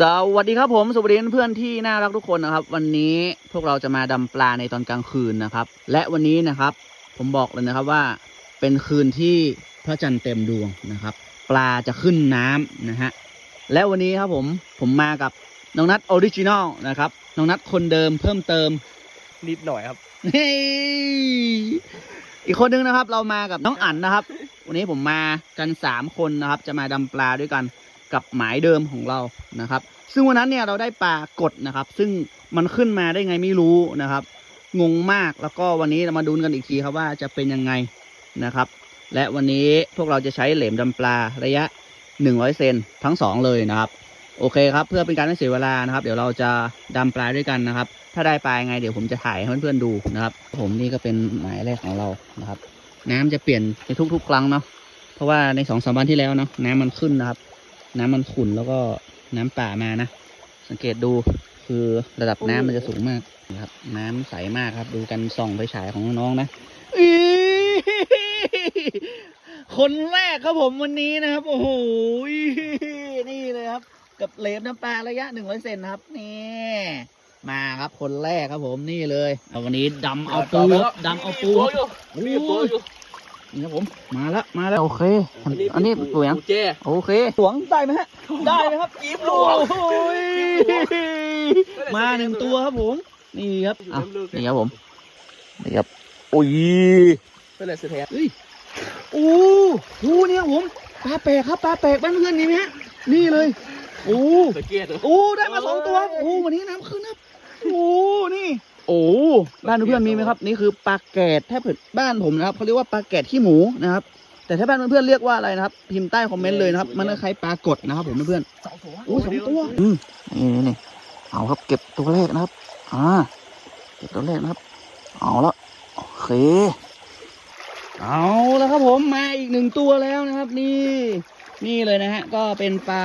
สวัสดีครับผมสวัสดีเพื่อนๆที่น่ารักทุกคนนะครับ วันนี้พวกเราจะมาดำปลาในตอนกลางคืนนะครับ และวันนี้นะครับ ผมบอกเลยนะครับว่า เป็นคืนที่พระจันทร์เต็มดวงนะครับ ปลาจะขึ้นน้ำนะฮะและวันนี้ครับผมผมมากับน้องนัทออริจินอลนะครับน้องนัทคนเดิมเพิ่มเติมนิดหน่อยครับเฮ้ยอีกคนนึงนะครับ เรามากับน้องอั๋นนะครับ วันนี้ผมมากันสามคนนะครับ จะมาดำปลาด้วยกัน กับหมายเดิมของเรานะครับ ซึ่งวันนั้นเนี่ยเราได้ปลากดนะครับ ซึ่งมันขึ้นมาได้ไงไม่รู้นะครับ งงมากแล้วก็วันนี้เรามาดูกันอีกทีครับว่าจะเป็นยังไงนะครับ และวันนี้พวกเราจะใช้เหลมดำปลาระยะ 100 เซนทั้งสองเลยนะครับ โอเคครับเพื่อเป็นการไม่เสียเวลานะครับ เดี๋ยวเราจะดำปลาด้วยกันนะครับ ถ้าได้ปลายังไงเดี๋ยวผมจะถ่ายให้เพื่อนๆดูนะครับ ผมนี่ก็เป็นหมายแรกของเรานะครับ น้ำจะเปลี่ยนในทุกๆ ครั้งเนาะเพราะว่าในสองสามวันที่แล้วเนาะน้ำมันขึ้นนะครับ น้ำมันขุ่นแล้วก็น้ำป่ามานะ สังเกตดูคือระดับน้ำมันจะสูงมากนะครับ น้ำใสมากครับ ดูกันส่องไฟฉายของน้องๆนะคนแรกครับผมวันนี้นะครับ โอ้โหนี่เลยครับ กับเลมน้ำปลาระยะหนึ่งร้อยเซนครับ นี่มาครับคนแรกครับผมนี่เลยวันนี้ดำเอาปูดำเอาปูครับโอ้ย นี่ครับผม มาแล้วมาแล้ว โอเค อันนี้ปูยังปูแจ้โอเคหลวงได้ไหมฮะ ได้ไหมครับจี๊บหลโอ้วงโหยมาหนึ่งตัวครับผม นี่ครับอะนี่ครับผม นี่ครับ โอ้ยเป็นอะไรสุดแท้เฮ้ยโอ้โหเนี่ยครับผม ปลาแปลกครับ ปลาแปลกบ้านเพื่อนนี่ไหมฮะ นี่เลย โอ้สังเกตเหรอโอ้ ได้มาสองตัวครับโอ้ วันนี้น้ำขึ้นครับ โอ้ นี่ โอ้บ้านเพื่อนๆมีไหมครับ นี่คือปลาแกดถ้าเผิดบ้านผมนะครับเขาเรียกว่าปลาแกดขี้หมูนะครับ แต่ถ้าบ้านเพื่อนๆเรียกว่าอะไรนะครับ พิมพ์ใต้คอมเมนต์เลยนะครับ มันคล้ายๆปลากดนะครับ ผมเพื่อนๆสองตัวโอ้ยสองตัวอืมนี่นี่นี่เอาครับเก็บตัวแรกนะครับ อ่า เก็บตัวแรกนะครับ เอาละโอเค เอาแล้วครับผมมาอีกหนึ่งตัวแล้วนะครับ นี่ นี่เลยนะฮะ ก็เป็นปลา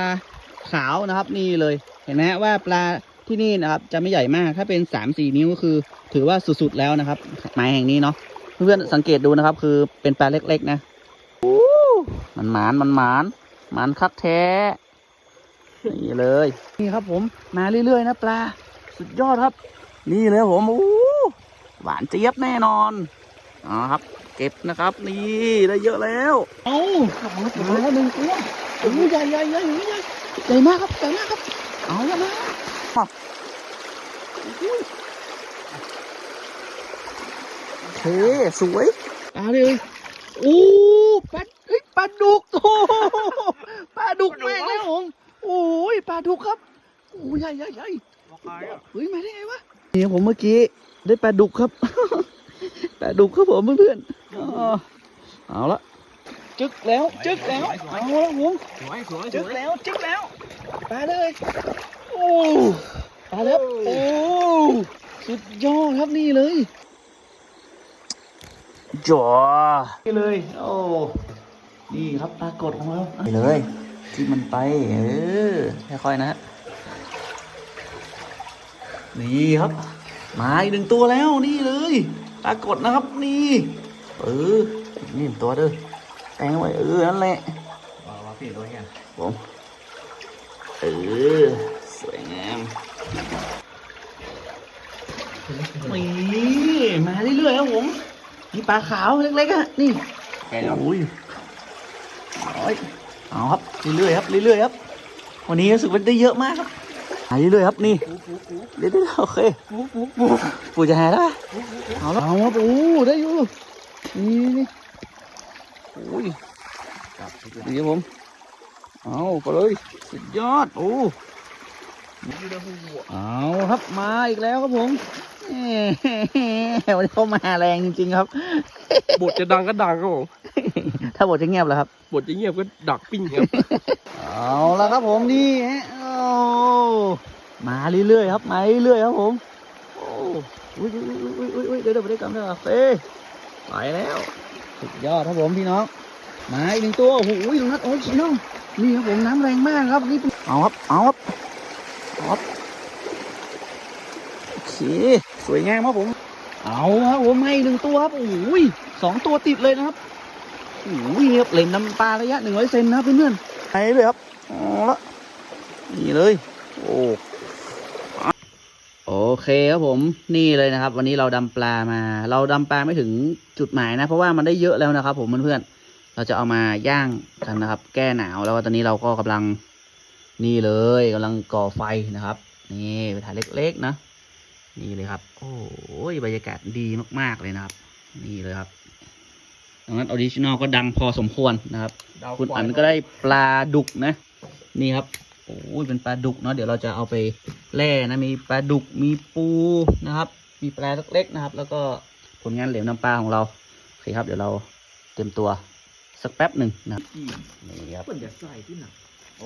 ขาวนะครับ นี่เลย เห็นไหมฮะว่าปลา ที่นี่นะครับ จะไม่ใหญ่มากถ้าเป็นสามสี่นิ้วก็คือ ถือว่าสุดๆแล้วนะครับหมายแห่งนี้เนาะเพื่อนๆสังเกตดูนะครับ คือเป็นปลาเล็กๆนะโอ้มันหมานมันหมานหมานคักแท้นี่เลย นี่ครับผมมาเรื่อยๆนะปลาสุดยอดครับ นี่เลยครับผมอู้หวานเจี๊ยบแน่นอนอ๋อครับ เก็บนะครับ นี่ได้เยอะแล้วเอ้ามาแล้วหนึ่งตัวโอ้ยใหญ่ใหญ่ใหญ่ใหญ่ใหญ่ใหญ่มากครับใหญ่มากครับเอาแล้วนะอ้าวอุ้ยโอ เคสวยปลาเลยโอ้ปลาเฮ้ยปลาดุกโอ้โหปลาดุกแม่งแล้วผมโอ้ยปลาดุกครับโอ้ยใหญ่ใหญ่ใหญ่เฮ้ยมาได้ไงวะนี่ครับผมเมื่อกี้ได้ปลาดุกครับปลาดุกครับผมเพื่อนๆอ๋อเอาละจึกแล้วจึกแล้วเอาละผมสวยสวยสจึกวยแล้วจึกแล้วปลาเลยโอ้ ปลาแล้วโอ้สุดยอดครับนี่เลยจ๋อนี่เลย โอ้นี่ครับปลากดของเรานี่เลยที่มันไป เออค่อยๆนะฮะนี่ครับ มาอีกหนึ่งตัวแล้วนี่เลยปรากฏนะครับนี่เออนี่ตัวเด้อแปลงไว้เออนั่นแหละว้าวพี่ตัวเนี้ยผมเออ สวยงามนี่มาเรื่อยๆครับผมนี่ปลาขาวเล็กๆอะนี่แกเนาะโอ้ยโอ้ยเอาครับเรื่อยๆครับเรื่อยๆครับ วันนี้รู้สึกว่าได้เยอะมากครับหาเรื่อยๆครับนี่เดี๋ยวๆโอเคปู่จะหาได้ปะเอาแล้วเอาครับโอ้ได้อยู่นี่นี่โอ้ยดีครับผมเอาไปเลยสุดยอดโอ้ เอาครับมาอีกแล้วครับผมแหมวันนี้เขามาแรงจริงๆครับ บทจะดังก็ดังครับผม ถ้าบทจะเงียบแล้วครับ บทจะเงียบก็ดักปิ้งครับ เอาละครับผมนี่ฮะโอ้มาเรื่อยๆครับมาเรื่อยๆครับผม โอ้อุ้ยอุ้ยอุ้ยอุ้ยอุ้ยเดี๋ยวเดี๋ยวไปได้กำเนิดเฟ่ไปแล้วสุดยอดครับผมพี่น้องมาอีกหนึ่งตัวโอ้โหอุ้ยตรงนั้นโอ้ยพี่น้องนี่ครับผมน้ำแรงมากครับนี่เอาครับเอาครับเอาครับ โอ เค สวยงามครับผม เอาครับผมมาอีกหนึ่งตัวครับ โอ้ยสองตัวติดเลยนะครับโอ้ยครับเหล่นน้ำปลาระยะหนึ่งร้อยเซนนะครับเพื่อนๆไปเลยครับอ๋อละนี่เลยโโอ้โอเคครับผมนี่เลยนะครับ วันนี้เราดำปลามา เราดำปลาไม่ถึงจุดหมายนะ เพราะว่ามันได้เยอะแล้วนะครับ ผมเพื่อนๆเราจะเอามาย่างกันนะครับ แก้หนาวแล้วก็ตอนนี้เราก็กำลังนี่เลยกำลังก่อไฟนะครับ นี่ไปถ่ายเล็กๆนะ นี่เลยครับ โอ้ยบรรยากาศดีมากๆเลยนะครับ นี่เลยครับดังนั้นออริจินอลก็ดังพอสมควรนะครับดาวคุณควาอัยนก็ได้ปลาดุกนะ นี่ครับโอ้ยเป็นปลาดุกเนาะเดี๋ยวเราจะเอาไปแล่นะมีปลาดุกมีปูนะครับ มีปลาเล็กๆนะครับ แล้วก็ผลงานเหลวน้ำปลาของเราโอเคครับ เดี๋ยวเราเตรียมตัวสักแป๊บหนึ่งนะครับนี่ครับมันจะใส่ที่ไหนโอ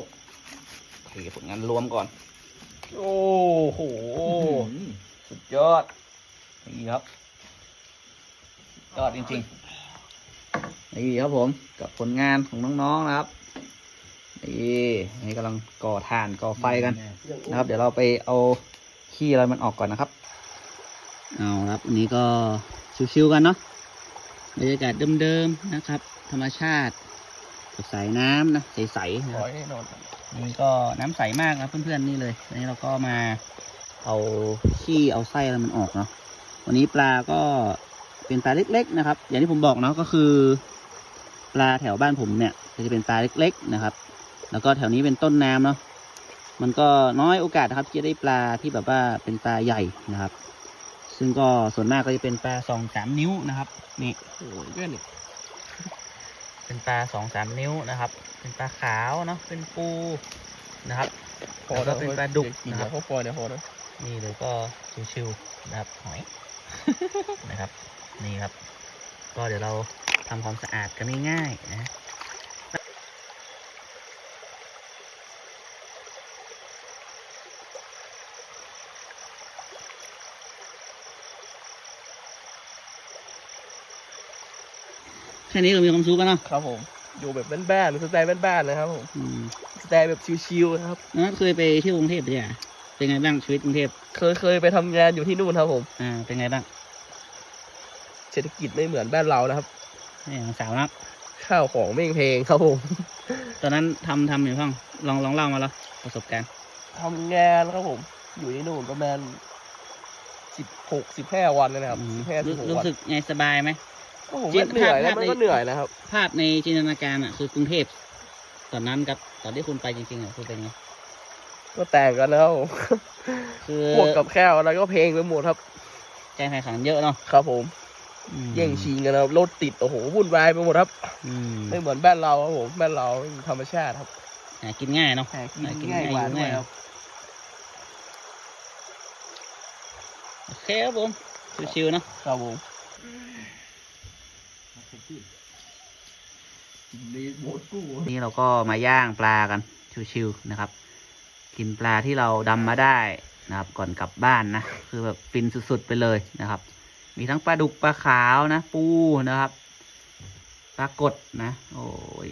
เคผลงานรวมก่อน โอ้โหสุด ยอดนี่ครับยอดจริงๆนี่ครับผมกับผลงานของน้องๆนะครับนี่นี่กำลังก่อถ่านก่อไฟกันนะครับ เดี๋ยวเราไปเอาขี้อะไรมันออกก่อนนะครับเอาครับอันนี้ก็ชิวๆกันเนาะบรรยากาศเดิมๆนะครับ ธรรมชาติสายน้ำนะใสๆนะคร้รัอบยแน่นอนนี่ก็น้ำใสมากนะเพื่อนๆนี่เลยอันนี้เราก็มา เอาขี้เอาไส้อะไรมันออกเนาะวันนี้ปลาก็เป็นปลาเล็ก ๆ นะครับ อย่างที่ผมบอกเนาะก็คือ ปลาแถวบ้านผมเนี่ยก็จะเป็นปลาเล็ก ๆ นะครับ แล้วก็แถวนี้เป็นต้นน้ำเนาะมันก็น้อยโอกาสนะครับที่จะได้ปลาที่แบบว่าเป็นปลาใหญ่นะครับ ซึ่งก็ส่วนมากก็จะเป็นปลาสองสามนิ้วนะครับ นี่โอ้ยเพื่อนนี่เป็นปลาสองสามนิ้วนะครับ เป็นปลาขาวเนาะเป็นปูนะครับแล้วก็เป็นปลาดุกนะนะคครัรับบพวกปอยเนี่ยพอนะ นี่เลยก็ชิวๆนะครับหอยนะครับ นี่ครับ ก็เดี๋ยวเราทำความสะอาดกันง่ายๆนะแค่นี้ก็มีความสุขแล้วเนาะครับผมอยู่แบบบ้านๆสไตล์บ้านๆนะครับผมอืมสไตล์แบบชิวๆนะครับแล้วเคยไปเที่ยวกรุงเทพด้วยอะ เป็นไงบ้างชีวิตกรุงเทพเคยเคยไปทำงานอยู่ที่นู่นครับผม อ่า เป็นไงบ้างเศรษฐกิจไม่เหมือนบ้านเรานะครับ นี่ของสาวนักข้าวของไม่แพงครับผมตอนนั้นทำทำอยู่ห้องลองลองเล่ามาแล้วประสบการณ์ทำงานครับผม อยู่ที่นู่นประมาณสิบหกสิบห้าวันนะครับอืมสิบห้าสิรู้บหกรู้วันสึกไงสบายไหม ก็ผมจริว่างเหนื่อยแล้วภาพมันในก็เหนื่อยนะครับ ภาพในจินตนาการอะคือกรุงเทพตอนนั้นกับ ตอนที่คุณไปจริงๆอะคือเป็นไง ก็แต่งกันแล้วคือพวกกับแข้วอะไรก็เพลงไปหมดครับแจ้งแข่งขันเยอะเนาะครับผมอืมแย่งชิงกันนะครับรถติดโอ้โหวุ่นวายไปหมดครับอืมไม่เหมือนบ้านเราครับผมบ้านเราธรรมชาติครับหากินง่ายเนาะหากินหากินง่ายกว่าง่ายอยู่ด้วยง่ายครับโอเคครับผมชิวๆเนาะครับผมนี่เราก็มาย่างปลากันชิวๆนะครับ กินปลาที่เราดำมาได้นะครับ ก่อนกลับบ้านนะ คือแบบฟินสุดๆไปเลยนะครับ มีทั้งปลาดุกปลาขาวนะ ปูนะครับ ปลากดนะ โอ้ย